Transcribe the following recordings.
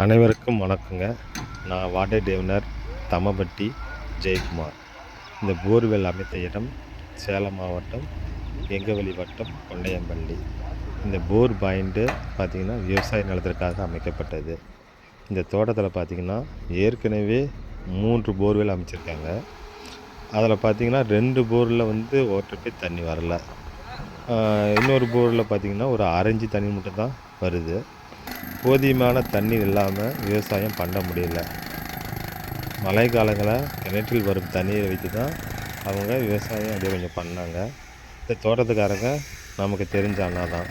அனைவருக்கும் வணக்கங்க. நான் வாட்டர் டேவனர் தமபட்டி ஜெயக்குமார். இந்த போர்வெல் அமைத்த இடம் சேலம் மாவட்டம் எங்கவெளி வட்டம் கொண்டையம்பள்ளி. இந்த போர் பாயிண்ட்டு பார்த்திங்கன்னா விவசாய நிலத்திற்காக அமைக்கப்பட்டது. இந்த தோட்டத்தில் பார்த்திங்கன்னா ஏற்கனவே மூன்று போர்வெல் அமைச்சிருக்காங்க. அதில் பார்த்திங்கன்னா ரெண்டு போரில் வந்து ஓட்டப்பே தண்ணி வரல. இன்னொரு போரில் பார்த்திங்கன்னா ஒரு அரைஞ்சி தண்ணி மட்டும்தான் வருது. போதியமான தண்ணீர் இல்லாமல் விவசாயம் பண்ண முடியல. மழை காலங்களில் கிணற்றில் வரும் தண்ணீரை வச்சு தான் அவங்க விவசாயம் அப்படியே கொஞ்சம் பண்ணாங்க. இந்த தோட்டத்துக்காரங்க நமக்கு தெரிஞ்ச அண்ணா தான்.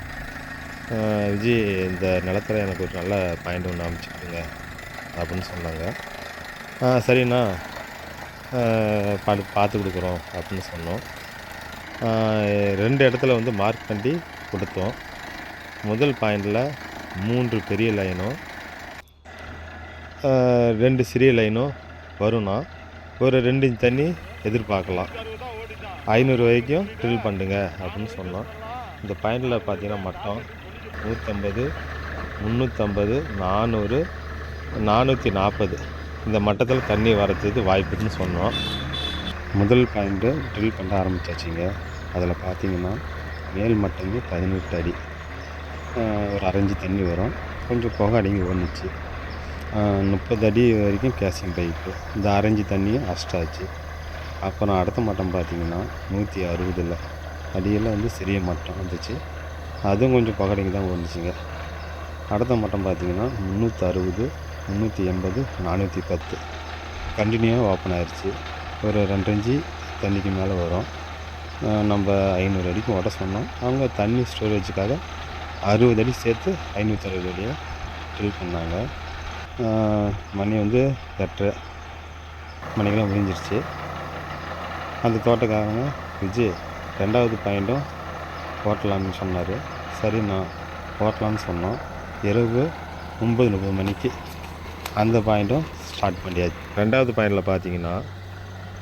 விஜய் இந்த நிலத்தில் எனக்கு ஒரு நல்ல பாயிண்ட் ஒன்று அமைச்சுக்குங்க அப்படின்னு சொன்னாங்க. ஆ சரிண்ணா. ஆஹ் பார்த்து கொடுக்குறோம் அப்படின்னு சொன்னோம். ரெண்டு இடத்துல வந்து மார்க் பண்ணி கொடுத்தோம். முதல் பாயிண்டில் மூன்று பெரிய லைனும் ரெண்டு சிறிய லைனும் வரும்னா ஒரு ரெண்டு இன்ச் தண்ணி எதிர்பார்க்கலாம். ஐநூறு வரைக்கும் ட்ரில் பண்ணுங்க அப்படின்னு சொன்னோம் இந்த பாயிண்டில் பார்த்தீங்கன்னா மட்டம் நூற்றம்பது முந்நூற்றம்பது நானூறு நானூற்றி நாற்பது இந்த மட்டத்தில் தண்ணி வரத்துக்கு வாய்ப்புன்னு சொன்னோம். முதல் பாயிண்ட்டு ட்ரில் பண்ண ஆரம்பிச்சாச்சுங்க. அதில் பார்த்தீங்கன்னா மேல் மட்டம் பதினெட்டு அடி. ஒரு அரைஞ்சி தண்ணி வரும். கொஞ்சம் புகை அடங்கி வந்துச்சு. முப்பது அடி வரைக்கும் கேசிங் பைப்பு. இந்த அரைஞ்சி தண்ணியும் அஸ்டாச்சு அப்புறம் அடுத்த மட்டம் பார்த்திங்கன்னா நூற்றி அறுபதில். அடியில் வந்து சிறிய மட்டம் வந்துச்சு. அதுவும் கொஞ்சம் புகடைங்க தான் வந்துச்சுங்க. அடுத்த மட்டம் பார்த்திங்கன்னா முந்நூற்றி அறுபது முந்நூற்றி எண்பது நானூற்றி பத்து. கண்டினியூவாக ஓப்பன் ஆயிடுச்சு ஒரு ரெண்டஞ்சு தண்ணிக்கு மேலே வரும். நம்ம ஐநூறு அடிக்கும் உட சொன்னோம். அவங்க தண்ணி ஸ்டோரேஜுக்காக அறுபது அடி சேர்த்து ஐநூற்றி அறுபது அடியாக ட்ரில் பண்ணாங்க மணி வந்து எட்டரை மணிக்கெல்லாம் முடிஞ்சிருச்சு. அந்த தோட்டக்காரங்க விஜய் ரெண்டாவது பாயிண்ட்டும் ஓட்டலாம்னு சொன்னார். சரி நான் ஓட்டலாம்னு சொன்னோம். இரவு ஒம்பது முப்பது மணிக்கு அந்த பாயிண்ட்டும் ஸ்டார்ட் பண்ணியாச்சு. ரெண்டாவது பாயிண்டில் பார்த்தீங்கன்னா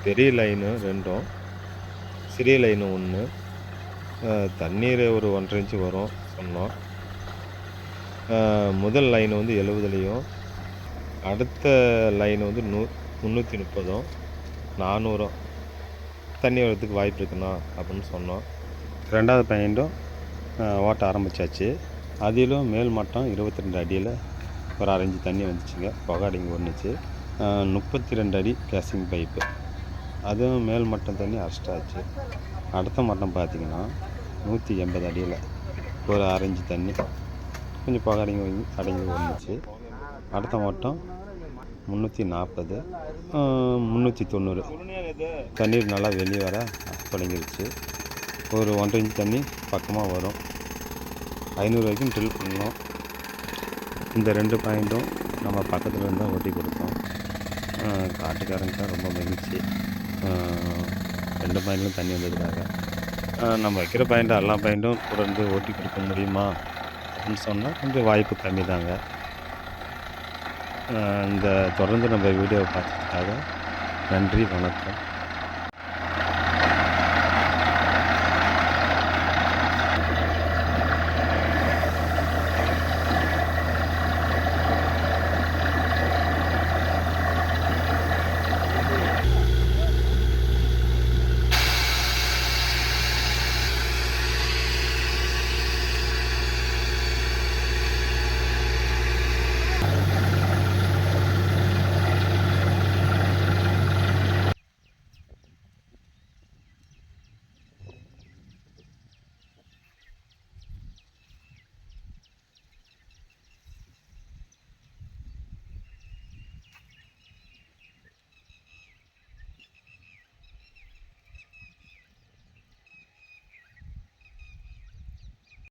பெரிய லைனு ரெண்டும் சிறிய லைனு ஒன்று தண்ணீர் ஒரு ஒன்றரை இன்ச்சு வரும். சொன்னோம் முதல் லைன் வந்து எழுபதுலேயும் அடுத்த லைன் வந்து நூ முந்நூற்றி முப்பதும் நானூறும். தண்ணி வரதுக்கு வாய்ப்பு இருக்குண்ணா அப்படின்னு சொன்னோம். ரெண்டாவது பாயிண்ட்டும் ஓட்ட ஆரம்பித்தாச்சு அதிலும் மேல் மட்டம் இருபத்தி ரெண்டு அடியில் ஒரு அரைஞ்சு தண்ணி வந்துச்சுங்க. புகாடிங்க ஒன்றுச்சு முப்பத்தி ரெண்டு அடி கேசிங் பைப்பு. அதுவும் மேல் மட்டம் தண்ணி அரெஸ்டாச்சு அடுத்த மட்டம் பார்த்திங்கன்னா நூற்றி எண்பது அடியில். ஒரு ஆரஞ்சு தண்ணி. கொஞ்சம் புகாடிங்க அடங்கி வந்துச்சு. அடுத்த மட்டம் முந்நூற்றி நாற்பது முந்நூற்றி தொண்ணூறு. தண்ணீர் நல்லா வெளியே வர தொடங்கிருச்சு. ஒரு ஒன்றரை இன்ச்சு தண்ணி பக்கமாக வரும். ஐநூறு வரைக்கும் ட்ரில் பண்ணோம். இந்த ரெண்டு பாயிண்ட்டும் நம்ம பக்கத்தில் இருந்தால் ஓட்டி கொடுத்தோம். காட்டுக்காரங்க ரொம்ப மகிழ்ச்சி. ரெண்டு பாயிண்ட்லும் தண்ணி வந்ததுக்காக. நம்ம வைக்கிற பாயிண்ட் எல்லா பாயிண்ட்டும் தொடர்ந்து ஓட்டி கொடுக்க முடியுமா? அப்படின்னு சொன்னால் கொஞ்சம் வாய்ப்பு கம்மி தாங்க. இந்த தொடர்ந்து நம்ம வீடியோவை பார்த்ததுக்காக நன்றி வணக்கம்.